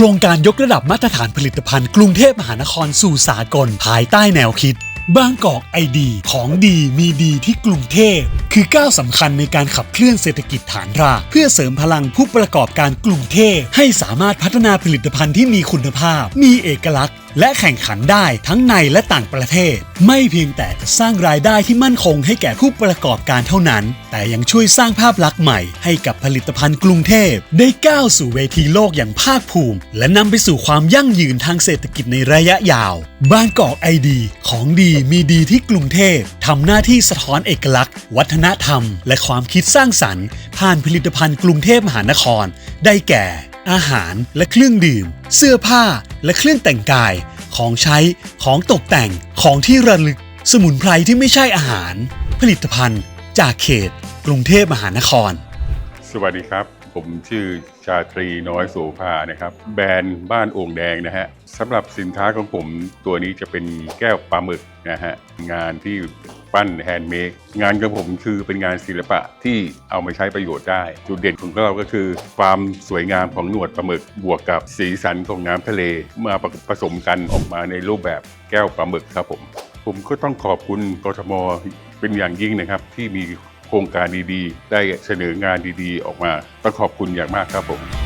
ครงการยกระดับมาตรฐานผลิตภัณฑ์กรุงเทพมหานครสู่สากลภายใต้แนวคิดบางกอกไอดีของดีมีดีที่กรุงเทพ คือก้าวสำคัญในการขับเคลื่อนเศรษฐกิจฐานรากเพื่อเสริมพลังผู้ประกอบการกรุงเทพ ให้สามารถพัฒนาผลิตภัณฑ์ที่มีคุณภาพ มีเอกลักษณ์และแข่งขันได้ทั้งในและต่างประเทศ ไม่เพียงแต่จะสร้างรายได้ที่มั่นคงให้แก่ผู้ประกอบการเท่านั้น แต่ยังช่วยสร้างภาพลักษณ์ใหม่ให้กับผลิตภัณฑ์กรุงเทพ ได้ก้าวสู่เวทีโลกอย่างภาคภูมิ และนำไปสู่ความยั่งยืนทางเศรษฐกิจในระยะยาวบางกอกไอดีของดีมีดีที่กรุงเทพทำหน้าที่สะท้อนเอกลักษณ์ วัฒนธรรม และความคิดสร้างสรรค์ ผ่านผลิตภัณฑ์กรุงเทพมหานคร ได้แก่ อาหารและเครื่องดื่ม เสื้อผ้า และเครื่องแต่งกาย ของใช้ ของตกแต่ง ของที่ระลึก สมุนไพรที่ไม่ใช่อาหาร ผลิตภัณฑ์ จากเขต กรุงเทพมหานคร สวัสดีครับ ผมชื่อชาตรีน้อยโสภานะครับ แบรนด์บ้านโอ่งแดงนะฮะสำหรับสินค้าของผมตัวนี้จะเป็นแก้วปลาหมึกนะฮะงานที่ ปั้นแฮนด์เมดงานของผมคือเป็นงานศิลปะที่เอามาใช้ประโยชน์ได้ จุดเด่นของเราก็คือ ความสวยงามของหนวดปลาหมึกบวกกับสีสันของน้ำทะเลมาผสมกันออกมาในรูปแบบแก้วปลาหมึกครับผม ผมก็ต้องขอบคุณกทมเป็นอย่างยิ่งนะครับ ที่มีโครงการดีๆ ได้เสนองานดีๆ ออกมาต้องขอบคุณอย่างมากครับผม